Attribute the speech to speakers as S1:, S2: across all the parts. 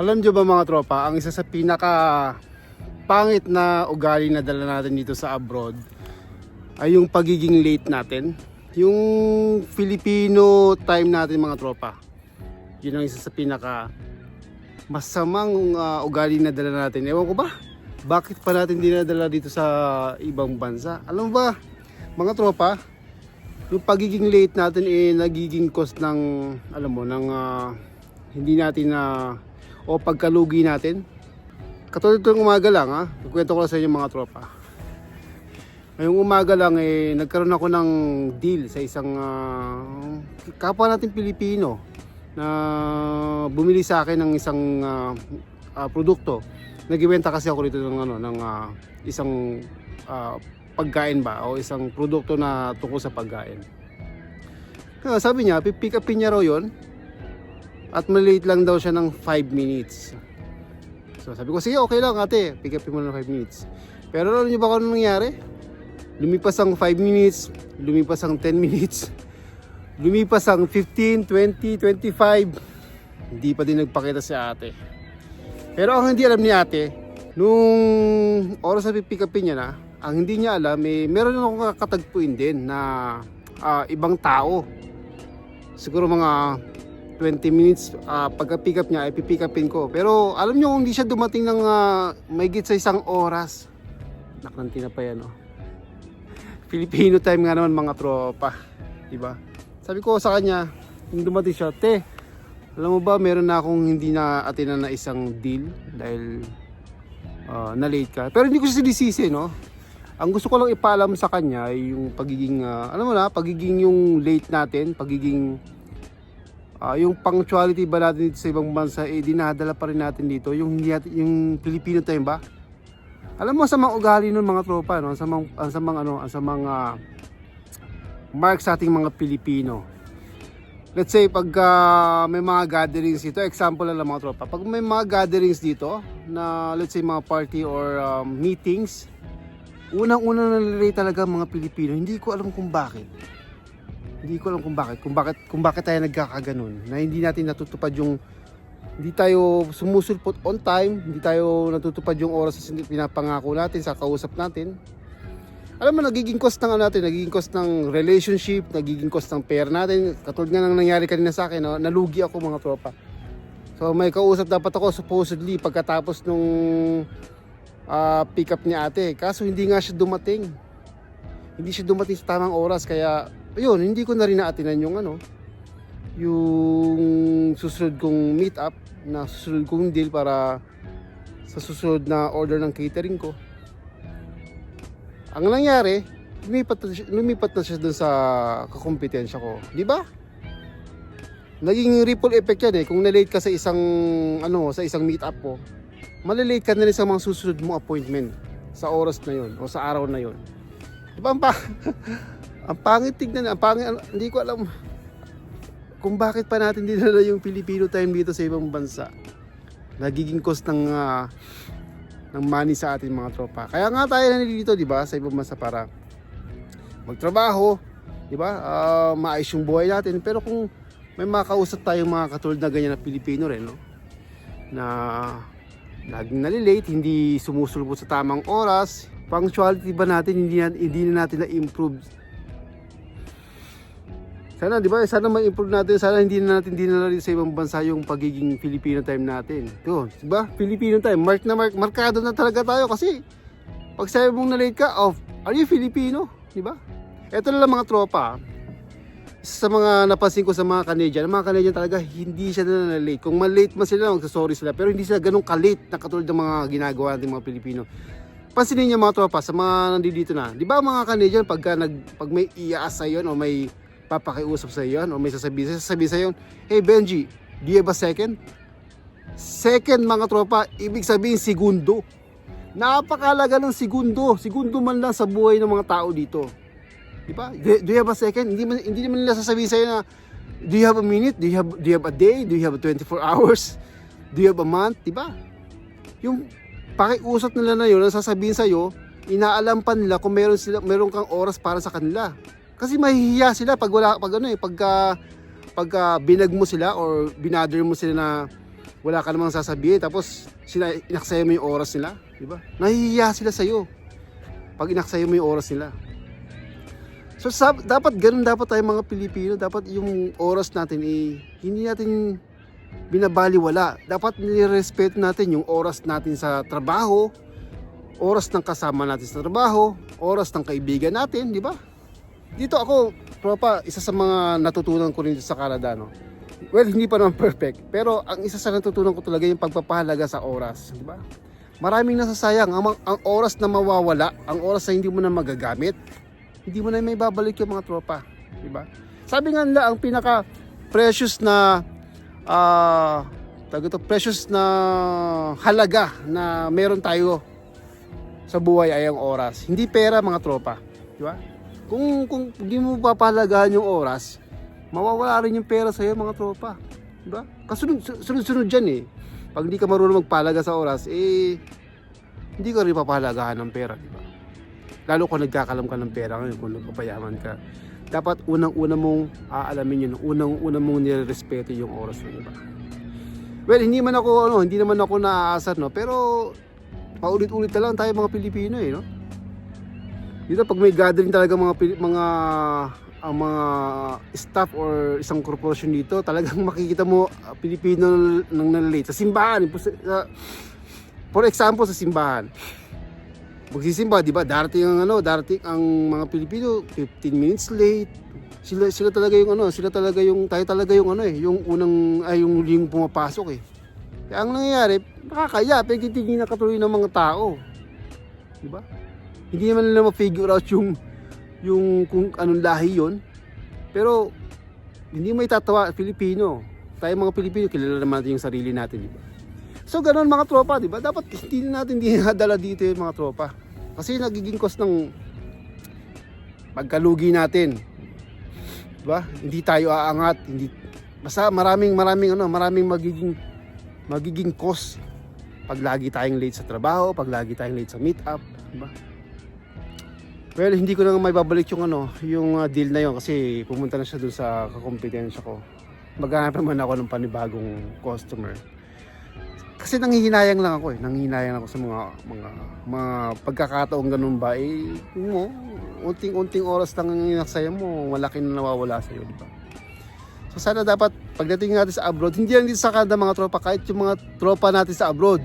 S1: Alam nyo ba mga tropa, ang isa sa pinaka pangit na ugali na dala natin dito sa abroad ay yung pagiging late natin. Yung Filipino time natin mga tropa. Yun ang isa sa pinaka masamang uh, ugali na dala natin. Ewan ko ba? Bakit pa natin dinadala dito sa ibang bansa? Alam ba, mga tropa, yung pagiging late natin eh nagiging cost ng alam mo ng ah, hindi natin na o pagkalugi natin. Katulad itong umaga lang ha, kukwento ko lang sa inyo mga tropa. Ngayong umaga lang eh nagkaroon ako ng deal sa isang ah, kapwa natin Pilipino na bumili sa akin ng isang ah, ah, produkto. Nagbebenta kasi ako dito ng ano ng ah, isang ah, pagkain ba o isang produkto na tungkol sa pagkain. Kaya sabi niya, pipick upin niya raw yun at malate lang daw siya ng 5 minutes. So sabi ko, sige okay lang ate, pick upin mo ng 5 minutes. Pero alam niyo ba kung ano nangyari? Lumipas ang 5 minutes, lumipas ang 10 minutes, lumipas ang 15, 20, 25. Hindi pa din nagpakita si ate. Pero ang hindi alam ni ate, nung oras na pipick upin niya na, ang hindi niya alam, eh, meron akong kakatagpuin din na ah, ibang tao. Siguro mga 20 minutes uh, pagka-pick up niya, ay pipick upin ko. Pero alam niyo kung hindi siya dumating ng uh, may sa isang oras. Naklanti na pa yan, oh. Filipino time nga naman mga tropa. Diba? Sabi ko sa kanya, nung dumating siya, te, alam mo ba, meron na akong hindi na atinan na isang deal dahil uh, na-late ka. Pero hindi ko siya sinisisi, no? Ang gusto ko lang ipaalam sa kanya ay yung pagiging, uh, alam mo na, pagiging yung late natin, pagiging Ah, yung punctuality ba natin dito sa ibang bansa eh dinadala pa rin natin dito. Yung yung Filipino time ba? Alam mo sa mga ugali nun mga tropa no? Sa mga sa mga ano sa mga mark sa ating mga Pilipino. Let's say pag ah, may mga gatherings dito example lang mga tropa. Pag may mga gatherings dito na let's say mga party or um, meetings unang-una na talaga mga Pilipino. Hindi ko alam kung bakit hindi ko alam kung bakit. Kung bakit kung bakit tayo nagkakaganon. Na hindi natin natutupad yung hindi tayo sumusulpot on time. Hindi tayo natutupad yung oras na pinapangako natin sa kausap natin. Alam mo nagiging cost ng ano natin nagiging cost ng relationship nagiging cost ng pair natin. Katulad nga ng nangyari kanina sa akin no? nalugi ako mga tropa. So may kausap dapat ako supposedly pagkatapos nung ah, pick up ni ate. Kaso hindi nga siya dumating. Hindi siya dumating sa tamang oras kaya yun, hindi ko na rin naatinan yung ano, yung susunod kong meet up na susunod kong deal para sa susunod na order ng catering ko. Ang nangyari, lumipat lumipat na siya dun sa kakompetensya ko. Di ba? Naging ripple effect yan eh. Kung na-late ka sa isang, ano, sa isang meet up ko, malilate ka na rin sa mga susunod mong appointment sa oras na yon o sa araw na yon. Di ba? ang pangit tignan, ang pangit, hindi ko alam kung bakit pa natin dinala yung Filipino time dito sa ibang bansa. Nagiging cost ng ah, ng money sa atin mga tropa. Kaya nga tayo nandito, di ba, sa ibang bansa para magtrabaho, di ba? Ah, maayos yung buhay natin. Pero kung may makausap tayong mga katulad na ganyan na Pilipino rin, no? Na laging nalilate, hindi sumusulpot sa tamang oras, punctuality ba natin hindi na, hindi na natin na-improve sana, di ba? Sana ma-improve natin. Sana hindi na natin dinala rin sa ibang bansa yung pagiging Filipino time natin. Ito, di ba? Filipino time. Mark na mark. Markado na talaga tayo kasi pag sabi mong na-late ka, off. Are you Filipino? Di ba? Ito na lang mga tropa. Sa mga napansin ko sa mga Canadian, mga Canadian talaga hindi siya na late. Kung ma-late man sila, magsasorry sila. Pero hindi sila ganun ka-late na katulad ng mga ginagawa natin mga Pilipino. Pansinin niyo mga tropa sa mga nandito na. Di ba mga Canadian pagka nag, pag may iyaas sa yun o may papakiusap sa iyo o may sasabihin, sasabihin sa iyo, Hey Benji, do you have a second? Second mga tropa, ibig sabihin segundo. Napakalaga ng segundo. Segundo man lang sa buhay ng mga tao dito. Di ba? Do, do you have a second? Hindi, man, hindi naman nila sasabihin sa iyo na Do you have a minute? Do you have, do you have a day? Do you have 24 hours? Do you have a month? Di ba? Yung pakiusap nila na yun, ang sasabihin sa iyo, inaalam pa nila kung meron sila meron kang oras para sa kanila. Kasi mahihiya sila pag wala pag ano eh pagka pagka binag mo sila or binother mo sila na wala ka namang sasabihin tapos sila inaksaya mo yung oras nila, di ba? Nahihiya sila sa iyo pag inaksaya mo yung oras nila. So sab- dapat ganun dapat tayo mga Pilipino, dapat yung oras natin eh, hindi natin binabaliwala. Dapat nirespeto natin yung oras natin sa trabaho, oras ng kasama natin sa trabaho, oras ng kaibigan natin, di ba? Dito ako, tropa, isa sa mga natutunan ko rin sa Canada, no? Well, hindi pa naman perfect, pero ang isa sa natutunan ko talaga yung pagpapahalaga sa oras, di ba? Maraming nasasayang, ang, ang oras na mawawala, ang oras na hindi mo na magagamit, hindi mo na may babalik yung mga tropa, di ba? Sabi nga nila, ang pinaka precious na ah tawag ito, precious na halaga na meron tayo sa buhay ay ang oras. Hindi pera mga tropa, di ba? Kung kung hindi mo papahalagaan yung oras, mawawala rin yung pera sa iyo mga tropa, di ba? Kasunod sunod, sunod diyan eh. Pag hindi ka marunong magpahalaga sa oras, eh hindi ka rin papahalagahan ng pera, di ba? Lalo kung nagkakalam ka ng pera ngayon, kung nagpapayaman ka. Dapat unang-una mong aalamin yun, unang-una mong nirespeto yung oras ng iba. Well, hindi man ako, ano, hindi naman ako naaasar, no? Pero, paulit-ulit na lang tayo mga Pilipino, eh, no? Dito, pag may gathering talaga mga, mga, ang mga staff or isang korporasyon dito, talagang makikita mo ah, Pilipino nang nalate. Sa simbahan, for example, sa simbahan magsisimba, di ba? Darating ang ano, darating ang mga Pilipino 15 minutes late. Sila sila talaga yung ano, sila talaga yung tayo talaga yung ano eh, yung unang ay yung huling pumapasok eh. Kaya ang nangyayari, nakakaya, pagtitingin na katuloy ng mga tao. Di ba? Hindi naman nila ma-figure out yung yung kung anong lahi yon. Pero hindi mo itatawa Filipino. Tayo mga Pilipino, kilala naman natin yung sarili natin, di ba? So ganoon mga tropa, di ba? Dapat hindi natin dinadala dito yung mga tropa. Kasi nagiging cost ng pagkalugi natin. Di ba? Hindi tayo aangat, hindi basta maraming maraming ano, maraming magiging magiging cost pag lagi tayong late sa trabaho, pag lagi tayong late sa meet up, di ba? Well, hindi ko na may babalik yung ano, yung uh, deal na yon kasi pumunta na siya dun sa kakompetensya ko. Maghanap naman ako ng panibagong customer kasi nanghihinayang lang ako eh. Nanghihinayang ako sa mga mga mga pagkakataong ganun ba eh mo unting-unting oras lang ang inaksaya mo, malaki na nawawala sa iyo, di ba? So sana dapat pagdating natin sa abroad, hindi lang dito sa Canada mga tropa, kahit yung mga tropa natin sa abroad,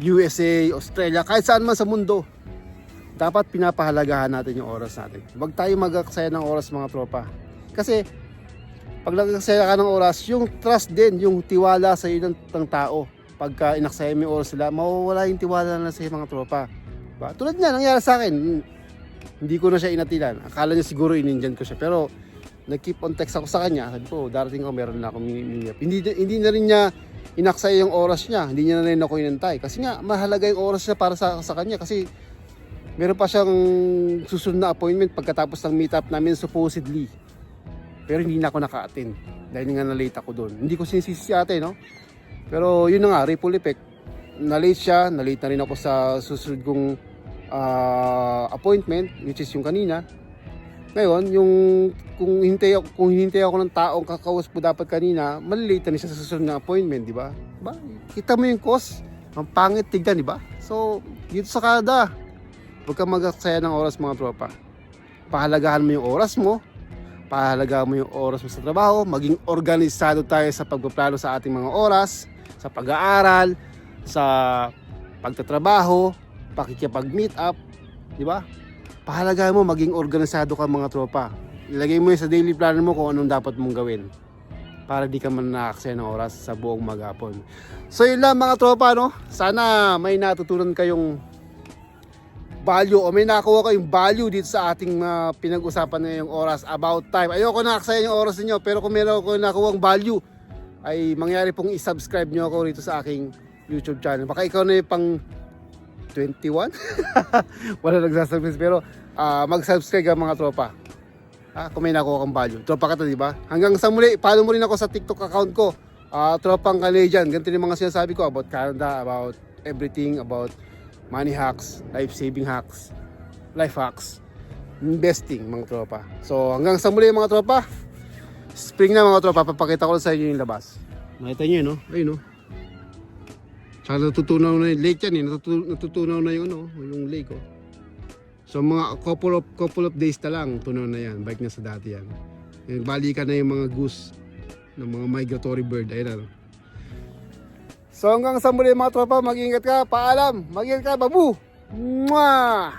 S1: USA, Australia, kahit saan man sa mundo, dapat pinapahalagahan natin yung oras natin. Huwag tayo magaksaya ng oras mga tropa. Kasi pag nagaksaya ka ng oras, yung trust din, yung tiwala sa iyo ng, ng tao, pagka inaksaya mo yung oras nila, mawawala yung tiwala na sa mga tropa. Diba? Tulad niya, nangyari sa akin, hindi ko na siya inatilan. Akala niya siguro inindyan ko siya. Pero, nag-keep on text ako sa kanya. Sabi ko, darating ako, meron na ako miniyap. Hindi, hindi na rin niya inaksaya yung oras niya. Hindi niya na rin ako inantay. Kasi nga, mahalaga yung oras niya para sa, sa kanya. Kasi, meron pa siyang susunod na appointment pagkatapos ng meetup namin supposedly. Pero hindi na ako naka-attend. Dahil nga na-late ako doon. Hindi ko sinisisi si ate, no? Pero yun na nga, ripple effect. Na-late siya, na-late na rin ako sa susunod kong ah, appointment, which is yung kanina. Ngayon, yung kung hintay ako, kung hintay ako ng taong kakausap ko dapat kanina, malilate na siya sa susunod na appointment, di ba? Ba? Kita mo yung cost, ang pangit tignan, di ba? So, dito sa Canada, huwag kang magaksaya ng oras mga tropa. Pahalagahan mo yung oras mo, pahalagahan mo yung oras mo sa trabaho, maging organisado tayo sa pagpaplano sa ating mga oras, sa pag-aaral, sa pagtatrabaho, pakikipag-meet up, di ba? Pahalagahan mo maging organisado ka mga tropa. Ilagay mo yun sa daily planner mo kung anong dapat mong gawin para di ka man ng oras sa buong maghapon. So yun lang mga tropa no. Sana may natutunan kayong value o may nakuha kayong value dito sa ating uh, pinag-usapan ngayong oras about time. Ayoko na aksaya yung oras niyo pero kung meron ako nakuha value ay mangyari pong i-subscribe nyo ako rito sa aking YouTube channel. Baka ikaw na yung pang 21? Wala nagsasubscribe pero ah, mag-subscribe ka mga tropa. Ah, kung may nakuha kang value. Tropa ka to, di ba? Hanggang sa muli, follow mo rin ako sa TikTok account ko. Ah, tropang Canadian. Ganito yung mga sinasabi ko about Canada, about everything, about money hacks, life saving hacks, life hacks, investing mga tropa. So hanggang sa muli mga tropa, spring na mga tropa, papakita ko sa inyo yung labas. Nakita nyo yun, no? Ayun, no? Tsaka natutunaw na yung lake yan, eh. Natutu- natutunaw na yung, ano, yung lake, oh. So mga couple of, couple of days na lang, tunaw na yan. Bike na sa dati yan. Balikan na yung mga goose ng mga migratory bird. Ayun, ano? So hanggang sa muli mga tropa, mag-ingat ka, paalam, mag-ingat ka, babu! Mwah!